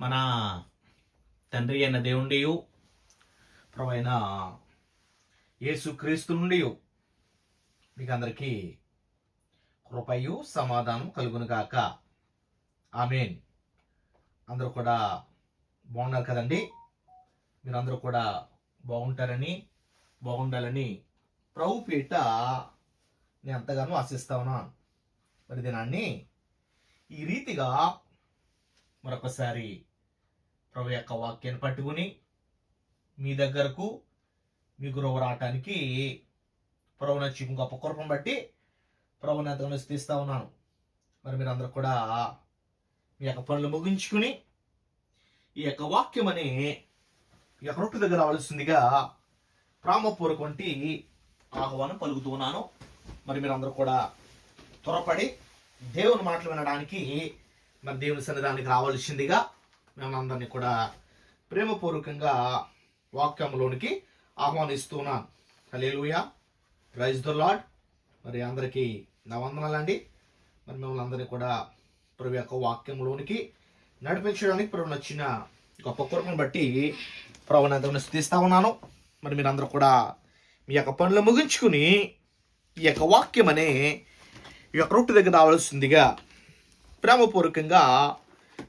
మన తండ్రి అయిన దేవుండి ప్రవైన అయిన యేసుక్రీస్తు నుండి మీకు అందరికీ కృపయు సమాధానం కలుగును గాక. ఆమెన్. అందరూ కూడా బాగున్నారు కదండి? మీరందరూ కూడా బాగుంటారని బాగుండాలని ప్రభు పీట నేను ఎంతగానో ఆశిస్తా ఉన్నాను. మరి దినాన్ని ఈ రీతిగా మరొకసారి ప్రభు యొక్క వాక్యాన్ని పట్టుకుని మీ దగ్గరకు మీ గురువు రావటానికి ప్రభు నచ్చి గొప్ప కృపను బట్టి ప్రభుని ఎంతగానో తీస్తూ ఉన్నాను. మరి మీరందరూ కూడా మీ యొక్క పనులు ముగించుకుని ఈ యొక్క వాక్యం అని ఈ యొక్క రొట్టు దగ్గర రావాల్సిందిగా ప్రామపూర్వకంటి ఆహ్వానం పలుకుతూ ఉన్నాను. మరి మీరందరూ కూడా త్వరపడి దేవుని మాటలు వినడానికి మరి దేవుని సన్నిధానికి రావాల్సిందిగా మేము అందరినీ కూడా ప్రేమపూర్వకంగా వాక్యంలోనికి ఆహ్వానిస్తున్నాను. హలేలుయా ప్రైజ్ ద లాడ్ మరి అందరికీ నా వందనాలండి మరి మిమ్మల్ని అందరినీ కూడా ప్రభు యొక్క వాక్యంలోనికి నడిపించడానికి ప్రభు నచ్చిన గొప్ప కొరకును బట్టి ప్రభుని అందరిని స్థిస్తా ఉన్నాను. మరి మీరందరూ కూడా మీ యొక్క పనులు ముగించుకుని ఈ యొక్క వాక్యం అనే ఈ యొక్క రొట్టు దగ్గర రావాల్సిందిగా ప్రేమపూర్వకంగా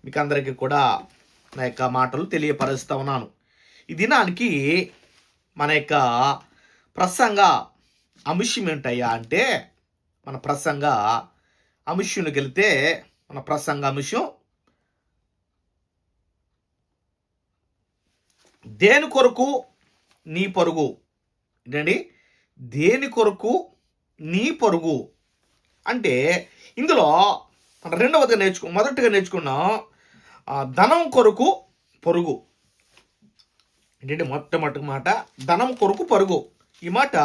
మీకు అందరికీ కూడా నా యొక్క మాటలు తెలియపరుస్తూ ఉన్నాను. ఈ దినానికి మన యొక్క ప్రసంగ అంశం ఏంటయ్యా అంటే మన ప్రసంగ అంశంకి వెళితే మన ప్రసంగ అంశం దేని కొరకు నీ పొరుగు? ఏంటండి? దేని కొరకు నీ పొరుగు? అంటే ఇందులో రెండవదిగా నేర్చుకు మొదటిగా నేర్చుకున్నాం ధనం కొరకు పరుగు. ఏంటంటే మొట్టమొదటి మాట ధనం కొరకు పరుగు. ఈ మాట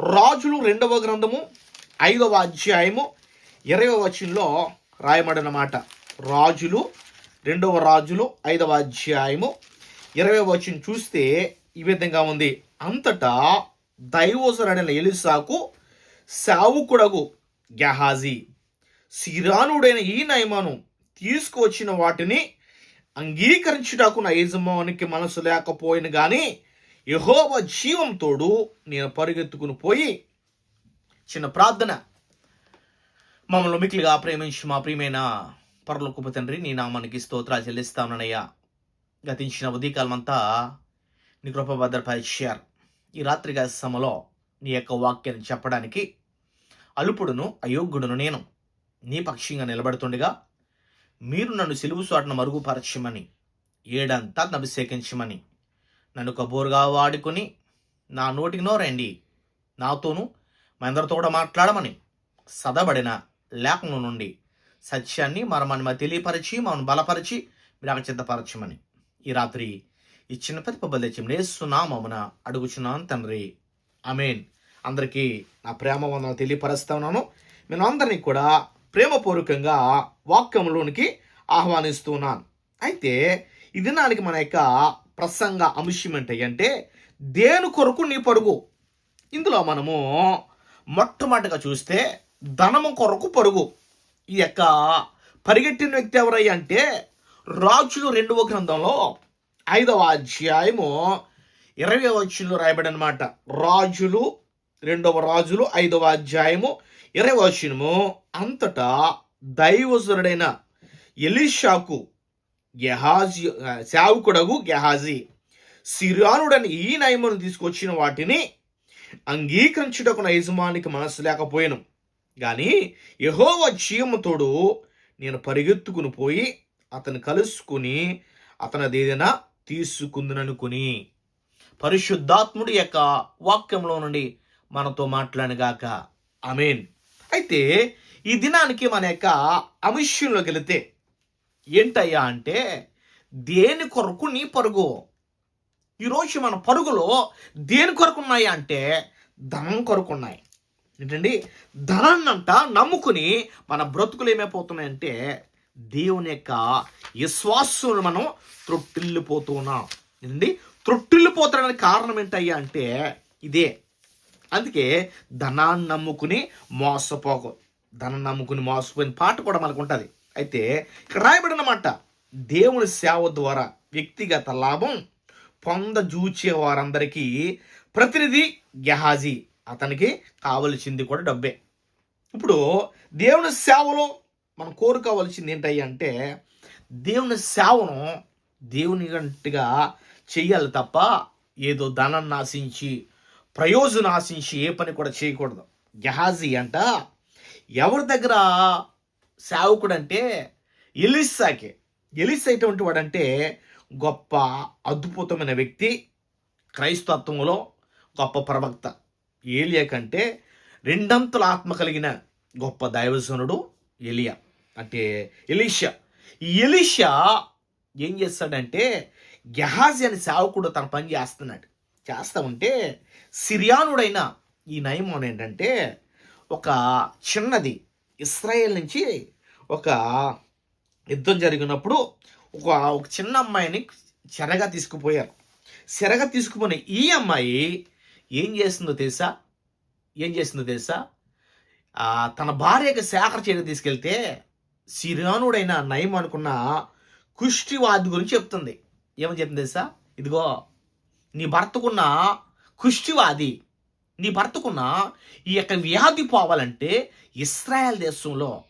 రాజులు రెండవ గ్రంథము ఐదవ అధ్యాయము ఇరవై వచనంలో రాయబడిన మాట. రాజులు రెండవ రాజులు ఐదవ అధ్యాయము ఇరవై వచనం చూస్తే ఈ విధంగా ఉంది. అంతటా దైవోసరడిన ఎలిసాకు సావుకుడగు గెహాజీ. సిరానుడైన ఈ నయమాను తీసుకువచ్చిన వాటిని అంగీకరించుటకు నా యజమానికి మనసు లేకపోయిన కానీ యహోవ జీవం తోడు నేను పరిగెత్తుకుని పోయి చిన్న ప్రార్థన. మమ్మల్ని మిక్కిలిగా ప్రేమించి మా ప్రియమైన పరలోకపు తండ్రి నీ నామానికి స్తోత్రాలు చెల్లిస్తానయ్యా గతించిన ఉదయకాలం నీ కృప భద్రపరిచారు. ఈ రాత్రిగా సమలో నీ యొక్క వాక్యాన్ని చెప్పడానికి అలుపుడును అయోగ్యుడును నేను. నీ పక్షంగా నిలబడుతుండగా మీరు నన్ను సిలువు చాటున మరుగుపరచమని ఏడంతా అభిషేకించమని నన్ను కబోరుగా వాడుకొని నా నోటికి నోరండి. నాతోనూ మా అందరితో కూడా మాట్లాడమని సదబడిన లేఖను నుండి సత్యాన్ని మరమని మా తెలియపరిచి మమ్మల్ని బలపరిచి మీరు సిద్ధపరచమని ఈ రాత్రి ఈ చిన్న ప్రతిపబల్యం నేస్తున్నామమున అడుగుచున్నాను తండ్రి. అమేన్ అందరికీ నా ప్రేమ వందలు తెలియపరుస్తా ఉన్నాను. నేను అందరినీ కూడా ప్రేమపూర్వకంగా వాక్యంలోనికి ఆహ్వానిస్తున్నాను. అయితే ఇది నానికి మన యొక్క ప్రసంగ అంశం ఏంటి అంటే దేని కొరకు నీ పరుగు? ఇందులో మనము మొట్టమొదటిగా చూస్తే ధనము కొరకు పరుగు. ఈ యొక్క పరిగెట్టిన వ్యక్తి ఎవరై అంటే రాజులు రెండవ గ్రంథంలో ఐదవ అధ్యాయము ఇరవై వచ్చిలో రాయబడి అనమాట రాజులు రెండవ రాజులు ఐదవ అధ్యాయము ఇరవై వచనము. అంతటా దైవసురుడైన ఎలీషాకు గెహాజీ సేవకుడగు గెహాజీ సిరానుడని ఈ నయమును తీసుకొచ్చిన వాటిని అంగీకరించుటకు యజమానికి మనసు లేకపోయాను. కానీ యహోవ జీవముతోడు నేను పరిగెత్తుకుని పోయి అతను కలుసుకుని అతనది ఏదైనా తీసుకుందిననుకుని పరిశుద్ధాత్ముడి యొక్క వాక్యంలో నుండి మనతో మాట్లాడగాక. అమేన్ అయితే ఈ దినానికి మన యొక్క అంశంలోకి వెళితే ఏంటయ్యా అంటే దేని కొరకు నీ పరుగు? ఈరోజు మన పరుగులో దేని కొరకు ఉన్నాయి అంటే ధనం కొరకు ఉన్నాయి. ఏంటండి? ధనాన్ని అంట నమ్ముకుని మన బ్రతుకులు ఏమైపోతున్నాయంటే దేవుని యొక్క విశ్వాసం మనం త్రొట్టిల్లిపోతూ ఉన్నాం ఏంటండి? త్రొట్టిల్లిపోతాడానికి కారణం ఏంటయ్యా అంటే ఇదే. అందుకే ధనాన్ని నమ్ముకుని మోసపోకు ధనం నమ్ముకుని మోసపోయిన పాట కూడా మనకు ఉంటుంది. అయితే ఇక్కడ రాయబడినమాట దేవుని సేవ ద్వారా వ్యక్తిగత లాభం పొందజూచే వారందరికీ ప్రతినిధి గెహాజీ. అతనికి కావలసింది కూడా డబ్బే. ఇప్పుడు దేవుని సేవలో మనం కోరుకోవలసింది ఏంటి అంటే దేవుని సేవను దేవుని గంటగా చెయ్యాలి తప్ప ఏదో ధనాన్ని ఆశించి ప్రయోజనం ఆశించి ఏ పని కూడా చేయకూడదు. గెహాజీ అంట ఎవరి దగ్గర సేవకుడు అంటే ఎలిస్సాకే ఎలిస్ అయినటువంటి వాడంటే గొప్ప అద్భుతమైన వ్యక్తి క్రైస్తత్వంలో గొప్ప ప్రవక్త. ఏలియా కంటే రెండంతుల ఆత్మ కలిగిన గొప్ప దైవజనుడు ఎలియా. అంటే ఎలీషా. ఈ ఎలీషా ఏం చేస్తాడంటే గెహాజీ అనే సేవకుడు తన పని చేస్తున్నాడు. చేస్తా ఉంటే సిరియానుడైన ఈ నయమం ఏంటంటే ఒక చిన్నది ఇస్రాయేల్ నుంచి ఒక యుద్ధం జరిగినప్పుడు ఒక ఒక చిన్న అమ్మాయిని చెరగా తీసుకుపోయారు. చెరగా తీసుకుపోయిన ఈ అమ్మాయి ఏం చేస్తుందో తెలుసా? ఏం చేస్తుందో తెలుసా? తన భార్యకి సేకర చేయడానికి తీసుకెళ్తే సిరియానుడైన నయం అనుకున్న కుష్టివాది గురించి చెప్తుంది. ఏమని చెప్తుంది తెలుసా? ఇదిగో నీ భర్తకున్న కుష్టివాది నీ భర్తకున్న ఈ యొక్క వ్యాధి పోవాలంటే ఇస్రాయల్ దేశంలో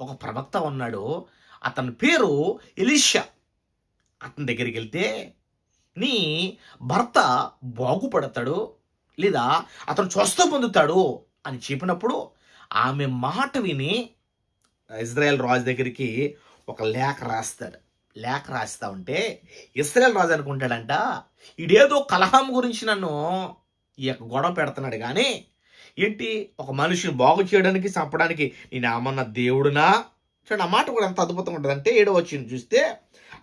ఒక ప్రవక్త ఉన్నాడు. అతని పేరు ఎలిషా. అతని దగ్గరికి వెళ్తే నీ భర్త బాగుపడతాడు లేదా అతను స్వస్థ పొందుతాడు అని చెప్పినప్పుడు ఆమె మాట విని ఇజ్రాయెల్ రాజు దగ్గరికి ఒక లేఖ రాస్తాడు. లేఖ రాస్తా ఉంటే ఇస్రాయల్ రాజు అనుకుంటాడంట ఇడేదో కలహం గురించి నన్ను ఈ యొక్క గొడవ పెడుతున్నాడు. కానీ ఏంటి? ఒక మనిషిని బాగు చేయడానికి చంపడానికి నేను ఏమన్నా దేవుడునా? చూడండి ఆ మాట కూడా ఎంత అద్భుతంగా ఉంటుంది. అంటే ఏడో వచ్చింది చూస్తే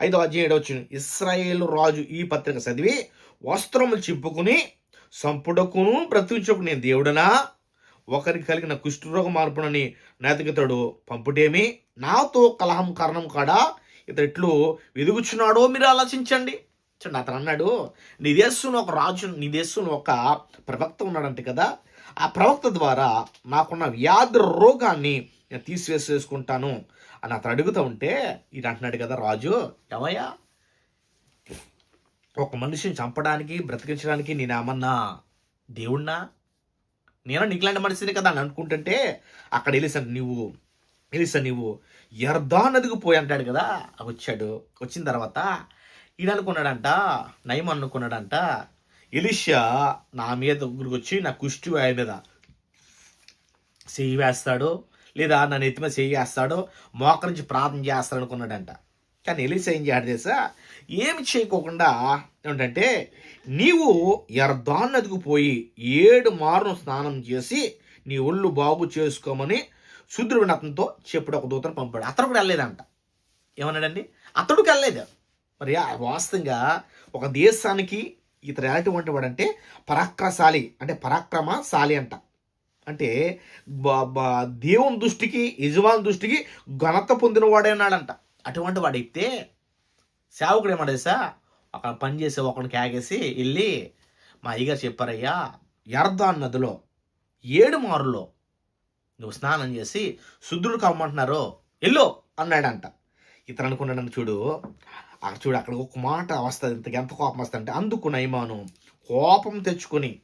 ఐదో అధ్యాయం ఏడో వచ్చింది ఇస్రాయేల్ రాజు ఈ పత్రిక చదివి వస్త్రములు చింపుకుని సంపుడకును బ్రతికించుకు నేను దేవుడనా? ఒకరికి కలిగిన కుష్ఠరోగ మార్పునని నైతికతడు పంపుటేమి? నాతో కలహం కారణం కాడా? ఇతడు ఎట్లు వెదుగుచున్నాడో మీరు ఆలోచించండి. చూడండి అతను అన్నాడు నీ దేశంలో ఒక రాజు నీ దేశంలో ఒక ప్రవక్త ఉన్నాడంట కదా. ఆ ప్రవక్త ద్వారా నాకున్న వ్యాధి రోగాన్ని నేను తీసివేసేసుకుంటాను. అని అతను అడుగుతూ ఉంటే ఇది అంటున్నాడు కదా రాజు ఏమయ్యా? ఒక మనిషిని చంపడానికి బ్రతికించడానికి నేను ఏమన్నా దేవుణ్ణా? నేను నీకులాంటి మనిషిని కదా అని అనుకుంటుంటే అక్కడ ఎలిసా నువ్వు ఎలిసా నువ్వు ఎర్దా నదికి పోయి అంటాడు కదా వచ్చాడు. వచ్చిన తర్వాత ఈయన అనుకున్నాడంట నయం అనుకున్నాడంట ఎలిషా నా మీద దగ్గరికి వచ్చి నా కుష్టి వాయి మీద చెయ్యి వేస్తాడు లేదా నా నెత్తి మీద చెయ్యి వేస్తాడు మోకరించి ప్రార్థన చేస్తాడు అనుకున్నాడంట కానీ ఎలిసా ఏం చేయడు తెలుసా? ఏమి చేయకోకుండా ఏమిటంటే నీవు ఎర్దాన్ నదికి పోయి ఏడు మారును స్నానం చేసి నీ ఒళ్ళు బాగు చేసుకోమని శూద్రుడిని అతనితో చెప్పుడు ఒక దూతను పంపాడు. అతను కూడా వెళ్ళలేదంట. ఏమన్నాడండి? అతడుకి వెళ్ళలేదు. మరి వాస్తవంగా ఒక దేశానికి ఇతడు ఎలాంటి వాడంటే పరాక్రశాలి అంటే పరాక్రమశాలి అంట. అంటే దేవుని దృష్టికి యజమాని దృష్టికి ఘనత పొందిన వాడే అన్నాడంట అటువంటి వాడైతే సేవకుడు ఏమడేసా అక్కడ పని చేసే ఒకడికి ఆగేసి వెళ్ళి మా అయ్యగారు చెప్పారయ్యా ఎర్దాన్ నదిలో ఏడు మారులో నువ్వు స్నానం చేసి శుద్ధుడు కమ్మంటున్నారు ఎల్లో అన్నాడంట. ఇతను అనుకున్నాడని చూడు. అక్కడ చూడు అక్కడ ఒక మాట వస్తుంది ఇంతకు ఎంత కోపం వస్తుంది అంటే అందుకు నైమాను కోపం తెచ్చుకొని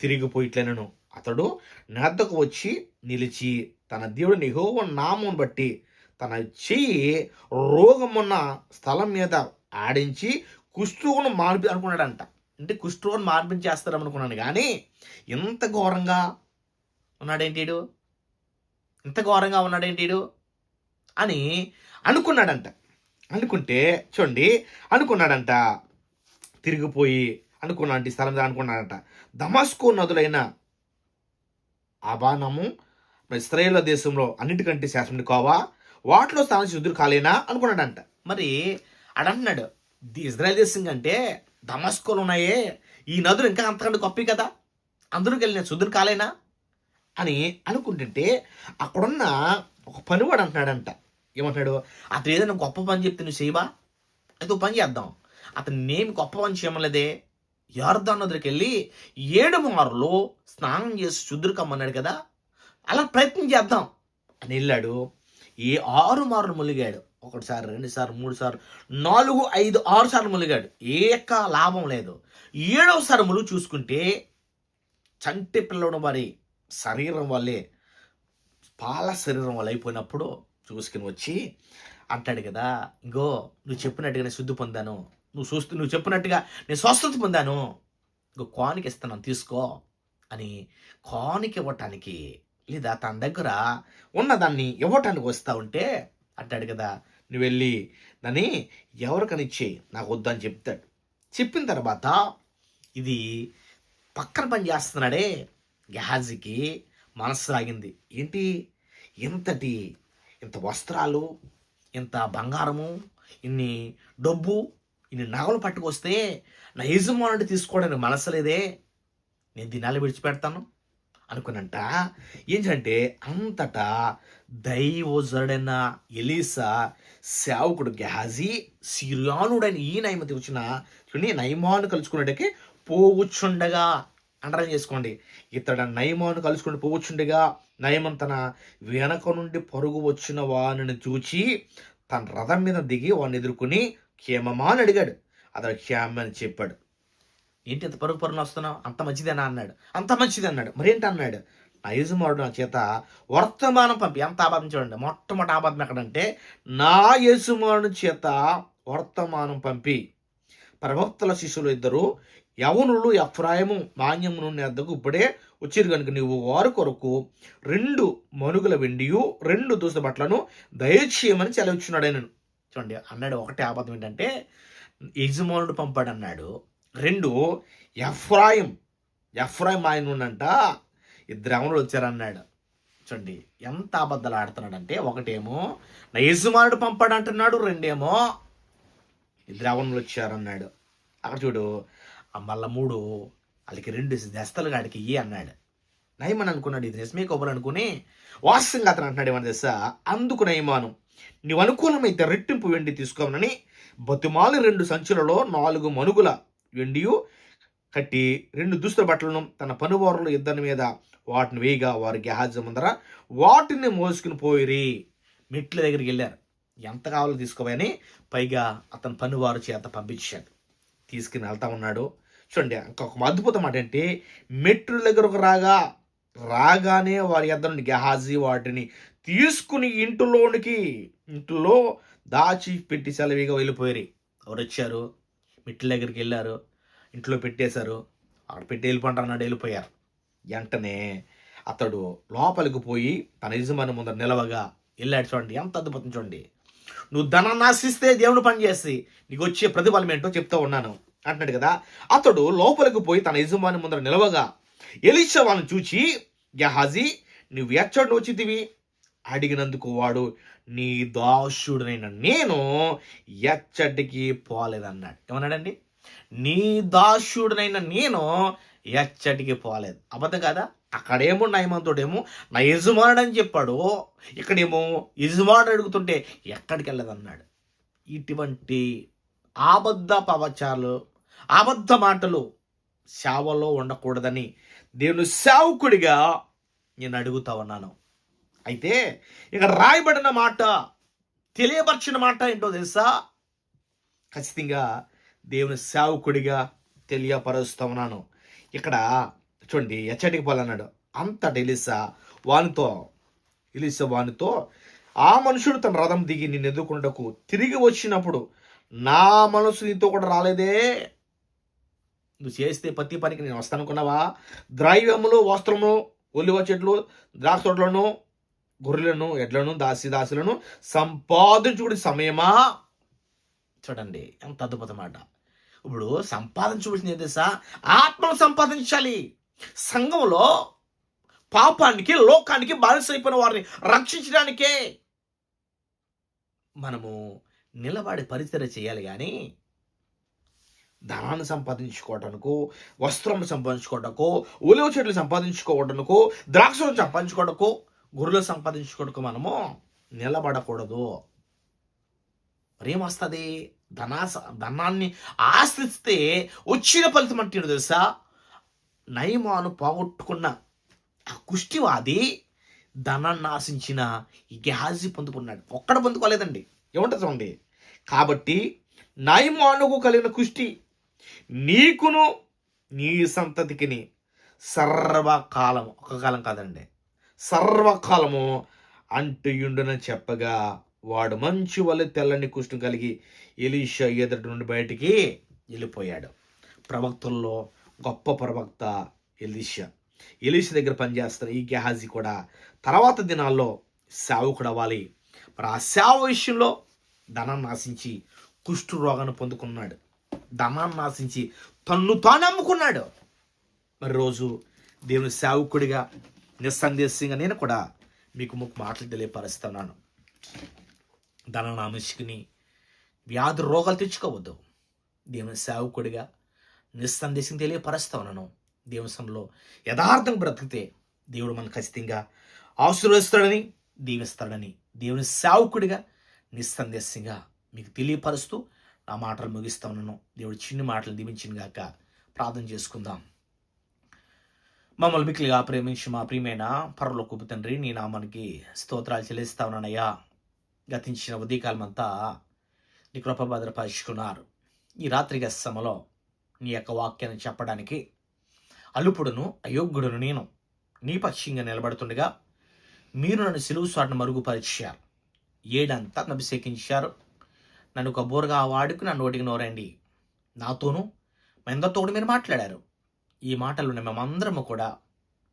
తిరిగిపోయిట్లనను అతడు నద్దకు వచ్చి నిలిచి తన దేవుడు నిహోవ నామం బట్టి తన చెయ్యి రోగమున్న స్థలం మీద ఆడించి కుష్ఠువును మార్పి అనుకున్నాడంట. అంటే కుష్ఠువును మార్పించేస్తారనుకున్నాను కానీ ఇంత ఘోరంగా ఉన్నాడేంటిడు ఇంత ఘోరంగా ఉన్నాడేంటి అని అనుకున్నాడంట. అనుకుంటే చూడండి అనుకున్నాడంట. తిరిగిపోయి అనుకున్నాడు ఈ స్థలం అనుకున్నాడంట. దమాస్కో నదులైన అబానము ఇస్రాయేల్ దేశంలో అన్నిటికంటే శాసనం కోవా వాటిలో స్థానం శుద్ధులు కాలేనా అనుకున్నాడంట. మరి అడంటున్నాడు ఇజ్రాయల్ దేశం కంటే దమస్కోలు ఉన్నాయే ఈ నదులు ఇంకా అంతకంటే గొప్పవి కదా? అందరికి వెళ్ళిన శుద్ధులు కాలేనా అని అనుకుంటుంటే అక్కడున్న ఒక పనివాడు అంటున్నాడంట. ఏమంటున్నాడు? అతను ఏదైనా గొప్ప పని చెప్తే నువ్వు చేయవా? అయితే పని చేద్దాం. అతను నేమి గొప్ప పని చేయమలేదే యార్దాన్ నదికి వెళ్ళి ఏడు మారులో స్నానం చేసి శుద్ధుకమ్మన్నాడు కదా అలా ప్రయత్నం చేద్దాం. అని వెళ్ళాడు. ఏ ఆరు మారులు ములిగాడు. ఒకటిసారి రెండు సార్లు మూడు సార్లు నాలుగు ఐదు ఆరు సార్లు ములిగాడు. ఏక లాభం లేదు. ఏడవసారి ములుగు చూసుకుంటే చంటి పిల్లడు మరి శరీరం వల్లే పాల శరీరం వల్ల అయిపోయినప్పుడు చూసుకుని వచ్చి అంటాడు కదా ఇంకో నువ్వు చెప్పినట్టుగా నేను శుద్ధి పొందాను. నువ్వు చూస్తూ నువ్వు చెప్పినట్టుగా నేను స్వస్థత పొందాను. ఇంకో కానుక ఇస్తున్నాను తీసుకో అని కానుక ఇవ్వటానికి లేదా తన దగ్గర ఉన్నదాన్ని ఇవ్వటానికి వస్తూ ఉంటే అంటాడు కదా నువ్వు వెళ్ళి దాన్ని ఎవరికనిచ్చి నాకు వద్దని చెప్తాడు. చెప్పిన తర్వాత ఇది పక్కన పని చేస్తున్నాడే గహాజీకి మనస్సు సాగింది ఏంటి? ఇంతటి ఇంత వస్త్రాలు ఇంత బంగారము ఇన్ని డబ్బు ఇన్ని నగలు పట్టుకొస్తే నా యజమానుడి తీసుకోవడానికి మనసు లేదే. నేను దినాలు విడిచిపెడతాను? అనుకున్నంట. ఏంటంటే అంతటా దైవజుడైన ఎలీసా సేవకుడు గహాజీ సిరియానుడైన ఈ నయమతి వచ్చిన చూడండి నయమాను కలుసుకున్నట్టుకి పోవుచుండగా అండరం చేసుకోండి. ఇతడ నయమాను కలుసుకుని పోవచ్చుండగా నయమన్ తన వెనక నుండి పరుగు వచ్చిన వానిని చూచి తన రథం మీద దిగి వాడిని ఎదుర్కొని క్షేమమా అని అడిగాడు. అతడు క్షేమ అని చెప్పాడు. ఏంటి ఇంత పరుగు పరుగున వస్తున్నావు అంత మంచిదేనా? అన్నాడు. అంత మంచిది అన్నాడు. మరేంటి? అన్నాడు. నా యజమానుడు నా చేత వర్తమానం పంపి ఎంత ఆపదం చూడండి. మొట్టమొదటి ఆపదం ఎక్కడంటే నా యజమానుడి చేత వర్తమానం పంపి ప్రవక్తల శిష్యులు ఇద్దరు యవనులు ఎఫ్రాయము మాన్యము నుండి అద్దకు ఇప్పుడే వచ్చిరు కనుక నీవు వారు కొరకు రెండు మనుగుల వెండియు రెండు దుస్త బట్టలను దయచేయమని సెలవిచ్చున్నాడు నేను చూడండి అన్నాడు ఒకటే ఆపదం ఏంటంటే యజమానుడు పంపాడు అన్నాడు. రెండు ఎఫ్రాయిం ఎఫ్రాయిం ఆయన ఉన్నంట ఇద్దరు యవనులు వచ్చారన్నాడు చూడండి ఎంత అబద్ధాలు ఆడుతున్నాడంటే ఒకటేమో నా యజమానుడు పంపాడు అంటున్నాడు రెండేమో ఇద్దరు యవనులు వచ్చారన్నాడు అక్కడ చూడు మళ్ళా మూడు వాళ్ళకి రెండు దస్తలు గాడికి ఇయ్యి అన్నాడు. నయమని అనుకున్నాడు ఇది నిజమే కొబ్బరి అనుకుని వాస్తవంగా అతను అంటున్నాడు ఏమని తెలుసా? అందుకు నయమాను నీవు అనుకూలమైతే రెట్టింపు వెండి తీసుకోమనని బతుమాలి రెండు సంచులలో నాలుగు మనుగుల వెండియు కట్టి రెండు దుస్తుల బట్టలను తన పనువారులు ఇద్దరి మీద వాటిని వేయగా వారి గహాజ ముందర వాటిని మోసుకుని పోయిరి. మెట్ల దగ్గరికి వెళ్ళారు. ఎంత కావాలో తీసుకోవని పైగా అతని పనివారు చేత పంపించాడు. తీసుకుని వెళ్తా ఉన్నాడు. చూడండి ఇంకొక అద్భుతం మాట అంటే మెట్ల దగ్గరకు రాగా రాగానే వారి ఇద్దరు నుండి గహాజీ వాటిని తీసుకుని ఇంటిలోనికి ఇంట్లో దాచి పెట్టి సెలవిగా వెళ్ళిపోయారు. ఎవరు వచ్చారు? మెట్ల దగ్గరికి వెళ్ళారు. ఇంట్లో పెట్టేశారు. అక్కడ పెట్టి వెళ్ళిపోండి అన్నాడు వెళ్ళిపోయారు. వెంటనే అతడు లోపలికి పోయి తన యజమాని ముందర నిలవగా వెళ్ళాడు చూడండి ఎంత అద్భుతం చూడండి. నువ్వు ధనాన్ని ఆశిస్తే దేవుడు పనిచేసి నీకు వచ్చే ప్రతిఫలం ఏంటో చెప్తా ఉన్నాను. అంటున్నాడు కదా. అతడు లోపలికి పోయి తన యజమాని ముందర నిలవగా ఎలిషా వాళ్ళని చూచి గహాజీ నువ్వు ఎచ్చడు వచ్చితివి? అడిగినందుకు వాడు నీ దాసుడనైన నేను ఎచ్చటికి పోలేదన్నాడు. ఏమన్నాడండి? నీ దాసుడనైన నేను ఎచ్చటికి పోలేదు. అబద్ధం కదా? అక్కడేమో నయమంతుడేమో నా యజమానుడు అని చెప్పాడు. ఇక్కడేమో యజమానుడు అడుగుతుంటే ఎక్కడికి వెళ్ళదన్నాడు? ఇటువంటి ఆబద్ధ పవచాలు అబద్ధ మాటలు సేవలో ఉండకూడదని దేవుని సేవకుడిగా నేను అడుగుతా ఉన్నాను. అయితే ఇక్కడ రాయబడిన మాట తెలియపరిచిన మాట ఏంటో తెలుసా? ఖచ్చితంగా దేవుని సేవకుడిగా తెలియపరుస్తా ఉన్నాను. ఇక్కడ చూడండి ఎచ్చటికి పోలన్నాడు. అంతటి ఎలిసా వానితో ఎలిసా వానితో ఆ మనుషుడు తన రథం దిగి నిన్ను ఎదుర్కొండకు తిరిగి వచ్చినప్పుడు నా మనసు నీతో కూడా రాలేదే? నువ్వు చేస్తే ప్రతి పనికి నేను వస్తానుకున్నావా ద్రైవ్యములు వస్త్రము ఒలివ చెట్లు ద్రాక్ష తోటలను గొర్రెలను ఎడ్లను దాసి దాసులను సంపాదించుకుడి సమయమా? చూడండి ఎంత అద్భుతం మాట ఇప్పుడు సంపాదించవలసింది ఏం తెలుసా? ఆత్మను సంపాదించాలి. సంఘంలో పాపానికి లోకానికి బానిసైపోయిన వారిని రక్షించడానికే మనము నిలబడి పరిచర్య చేయాలి కానీ ధనాన్ని సంపాదించుకోవటానికో వస్త్రం సంపాదించుకోవటకో ఉలివ చెట్లు సంపాదించుకోవటానికో ద్రాక్షలు సంపాదించుకోవటకో గొర్రెలు సంపాదించుకోవటకు మనము నిలబడకూడదు. మరేమొస్తుంది? ధనాస ధనాన్ని ఆశ్రిస్తే వచ్చిన ఫలితం అంటే తెలుసా? నయమాను పోగొట్టుకున్న ఆ కుష్టివాది ధనాన్ని ఆశించిన ఈ గహాజీ పొందుకున్నాడు. ఒక్కడ పొందుకోలేదండి. ఏమంటుంది చూడండి? కాబట్టి నయమానుకు కలిగిన కుష్టి నీకును నీ సంతతికిని సర్వకాలము ఒక కాలం కాదండి సర్వకాలము అంటుయుండునని చెప్పగా వాడు మంచు వల్ల తెల్లని కుష్ఠం కలిగి ఎలీషా ఎదుటి నుండి బయటికి వెళ్ళిపోయాడు. ప్రవక్తల్లో గొప్ప ప్రవక్త ఎలీషా. ఎలీష దగ్గర పనిచేస్తున్న ఈ గెహాజీ కూడా తర్వాత దినాల్లో సేవకుడు అవ్వాలి. మరి ఆ సేవ విషయంలో ధనాన్ని ఆశించి కుష్ఠు రోగాన్ని పొందుకున్నాడు. ధనాన్ని ఆశించి తన్ను తాను అమ్ముకున్నాడు మరి రోజు దేవుని సేవకుడిగా నిస్సందేశంగా నేను కూడా మీకు ముక్కు మాటలు తెలియపరుస్తున్నాను. ధనాన్ని ఆమెసుకుని వ్యాధి రోగాలు తెచ్చుకోవద్దు. దేవుని సేవకుడిగా నిస్సందేశం తెలియపరుస్తా ఉన్నాను దేవసంలో యథార్థం బ్రతికితే దేవుడు మన ఖచ్చితంగా ఆశీర్వదిస్తాడని దీవిస్తాడని దేవుని సేవకుడిగా నిస్సందేశంగా మీకు తెలియపరుస్తూ నా మాటలు ముగిస్తా ఉన్నాను. దేవుడు చిన్ని మాటలు దీవించిన గాక ప్రార్థన చేసుకుందాం. మమ్మల్ని మిక్కిలిగా ప్రేమించి మా ప్రియమైన పరలోకపు తండ్రి నీ నామానికి స్తోత్రాలు చెల్లిస్తా ఉన్నానయ్యా. గతించిన ఉదయకాలమంతా నీ కృప భద్రపరుచుకున్నారు. ఈ రాత్రి గస్సమలో నీ యొక్క వాక్యాన్ని చెప్పడానికి అలుపుడును అయోగ్యుడును నేను నీ పక్షంగా నిలబడుతుండగా మీరు నన్ను సిలువు స్వాటను మరుగుపరిచారు. ఏడంతా అభిషేకించారు నన్ను ఒక వాడుకు నన్ను ఓటికి నోరండి. నాతోనూ మెందతోడు మీరు మాట్లాడారు. ఈ మాటలు మేమందరము కూడా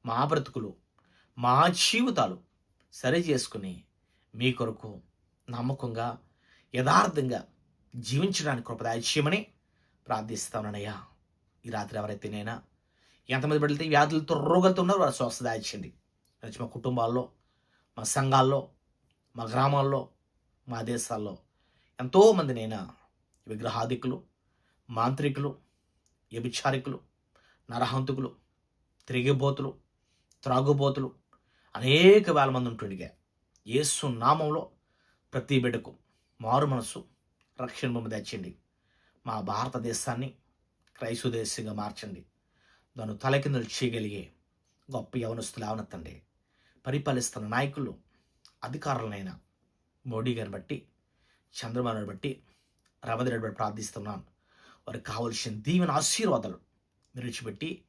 మా బ్రతుకులు మా జీవితాలు సరి చేసుకుని మీ కొరకు నమ్మకంగా యథార్థంగా జీవించడానికి కృపదాయమని ప్రార్థిస్తానయ్యా ఈ రాత్రి ఎవరైతే నేనా ఎంతమంది బిడ్డలతో ఈ వ్యాధులతో రోగులతో ఉన్నారో వారు స్వస్థ దాయించండి మా కుటుంబాల్లో మా సంఘాల్లో మా గ్రామాల్లో మా దేశాల్లో ఎంతోమంది నేను విగ్రహాధికులు మాంత్రికులు వ్యభిచారికులు నరహంతుకులు తిరిగిబోతులు త్రాగుబోతులు అనేక వేల మంది ఉంటుండిగా. యేసు నామంలో ప్రతి బిడ్డకు మారు మనసు రక్షణ బొమ్మ తెచ్చండి. మా భారతదేశాన్ని క్రైస్తవ దేశంగా మార్చండి. దాన్ని తలకిందులు చేయగలిగే గొప్ప యవనస్తులు అవనెత్తండి పరిపాలిస్తున్న నాయకులు అధికారులనైనా మోడీ గారిని బట్టి చంద్రబాబుని బట్టి రవీంద్ర రెడ్డి బట్టి ప్రార్థిస్తున్నాను. వారికి కావలసిన దీవెన ఆశీర్వాదాలు నిలిచిపెట్టి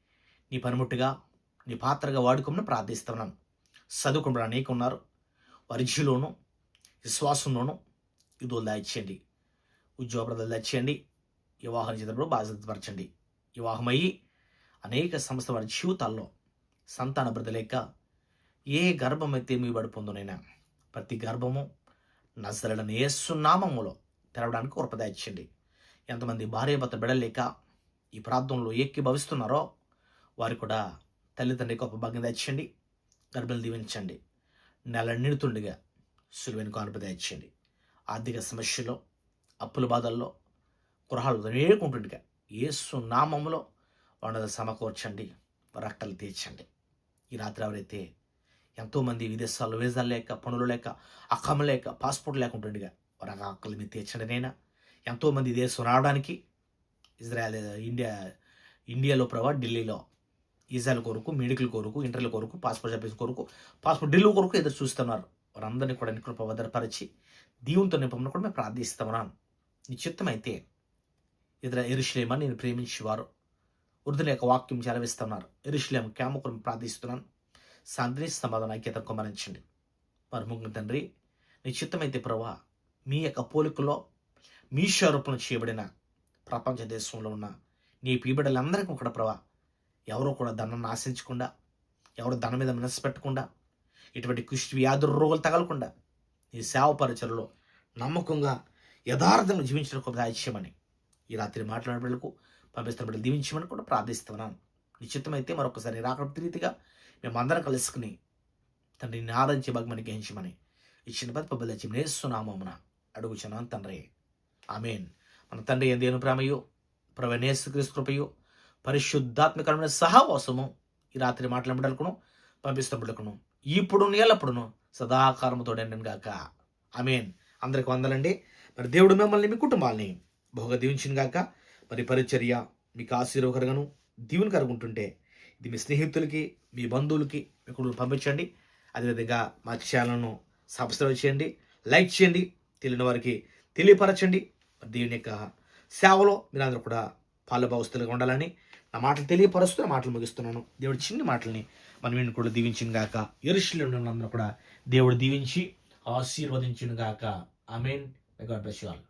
నీ పనిముట్టుగా నీ పాత్రగా వాడుకోమని ప్రార్థిస్తున్నాను. చదువుకున్న అనేక ఉన్నారు. వారి జీలోను విశ్వాసంలోనూ ఇదులు దాయిచ్చేయండి. ఉద్యోగ దాయిచ్చేయండి. వివాహం చేసినప్పుడు బాధ్యతపరచండి వివాహమయ్యి అనేక సంస్థ వారి జీవితాల్లో సంతాన వృద్ధి లేక ఏ గర్భమైతే మీ పడిపోందోనైనా ప్రతి గర్భము నజరలను ఏసునామములో తెరవడానికి కృపదాయించండి ఎంతమంది భార్య భర్త బిడలేక ఈ ప్రాంతంలో భవిస్తున్నారో వారు కూడా తల్లిదండ్రి గొప్ప భాగ్యం తెచ్చండి గర్భలు దీవించండి. నెల నిడుతుండగా సులువైన కానుప ఆర్థిక సమస్యలో అప్పుల బాధల్లో గృహాలు వేడుకుంటుండగా ఏసు నామములో వాళ్ళని సమకూర్చండి. రక్కలు తీర్చండి. ఈ రాత్రి ఎవరైతే ఎంతోమంది విదేశాల్లో వీసాలు లేక పనులు లేక అక్కమ లేక పాస్పోర్ట్ లేకుంటుండగా వారి ఆకలి మీద తీర్చండి ఎంతోమంది దేశం రావడానికి ఇజ్రాయల్ ఇండియా ఇండియాలో ప్రభా ఢిల్లీలో ఈజాల కొరకు మెడికల్ కొరకు ఇంటర్ల కొరకు పాస్పోర్ట్ ఆఫీస్ కొరకు పాస్పోర్ట్ ఢిల్లీ కొరకు ఎదురు చూస్తున్నారు. వారందరినీ కూడా నీ కృప భద్రపరిచి దీవునితో నింపమని కూడా మేము ప్రార్థిస్తున్నాను నిశ్చిత్తమైతే ఇతర ఎరుశ్లేమని నేను ప్రేమించేవారు. వృద్ధుల యొక్క వాక్యం చెలవిస్తున్నారు ఎరుషులేం క్యామకులను ప్రార్థిస్తున్నాను. శాంతిని సమాధాన ఐక్యత కుమరించండి మరి తండ్రి నిశ్చితమైతే ప్రభా మీ యొక్క పోలికలో మీ స్వరూపం చేయబడిన ప్రపంచ దేశంలో ఉన్న నీ పీబిడలందరికీ కూడా ప్రభా ఎవరో కూడా ధనాన్ని ఆశించకుండా ఎవరు ధనం మీద మనసు పెట్టకుండా ఇటువంటి కుష్టి వ్యాధుల రోగులు తగలకుండా నీ సేవ పరిచయలో నమ్మకంగా యథార్థంగా జీవించిన ఒక దాయిత్యమని ఈ రాత్రి మాట్లాడే బిడ్డలకు పంపిస్తున్న బిడ్డలు దీవించమని కూడా ప్రార్థిస్తున్నాను నిశ్చితమైతే మరొకసారి రాకపోతే రీతిగా మేమందరం కలుసుకుని తండ్రిని ఆరాధించే భగమని గ్రహించమని ఇచ్చిన పది పబ్బలచ్చి నేస్తున్నామమున అడుగుచున్నాను తండ్రి. ఆమెన్. మన తండ్రి ఏం ప్రేమయో ప్రవణేశ్వరీస్తు కృపయో పరిశుద్ధాత్మకరమైన సహవాసము ఈ రాత్రి మాట్లాడబడకును బిడ్డలకును ఇప్పుడు ఎల్లప్పుడును సదాకారముతో గాక. ఆమెన్. అందరికి వందలండి. మరి దేవుడు మిమ్మల్ని మీ కుటుంబాల్ని బహుగా దీవించిన గాక. మరి పరిచర్య మీకు ఆశీర్వకరంగాను దీవుని కరుగుంటుంటే ఇది మీ స్నేహితులకి మీ బంధువులకి మీ కుటుంబాలు పంపించండి. అదేవిధంగా మా ఛానల్ను సబ్స్క్రైబ్ చేయండి లైక్ చేయండి తెలియని వారికి తెలియపరచండి. దేవుని యొక్క సేవలో మీరందరూ కూడా పాలుభావస్తులుగా ఉండాలని నా మాటలు తెలియపరుస్తూ నా మాటలు ముగిస్తున్నాను. దేవుడు చిన్ని మాటల్ని మనం వీడిని కూడా దీవించిన గాక ఇరుషులు ఉన్నందరూ కూడా దేవుడు దీవించి ఆశీర్వదించును గాక. Amen god bless you all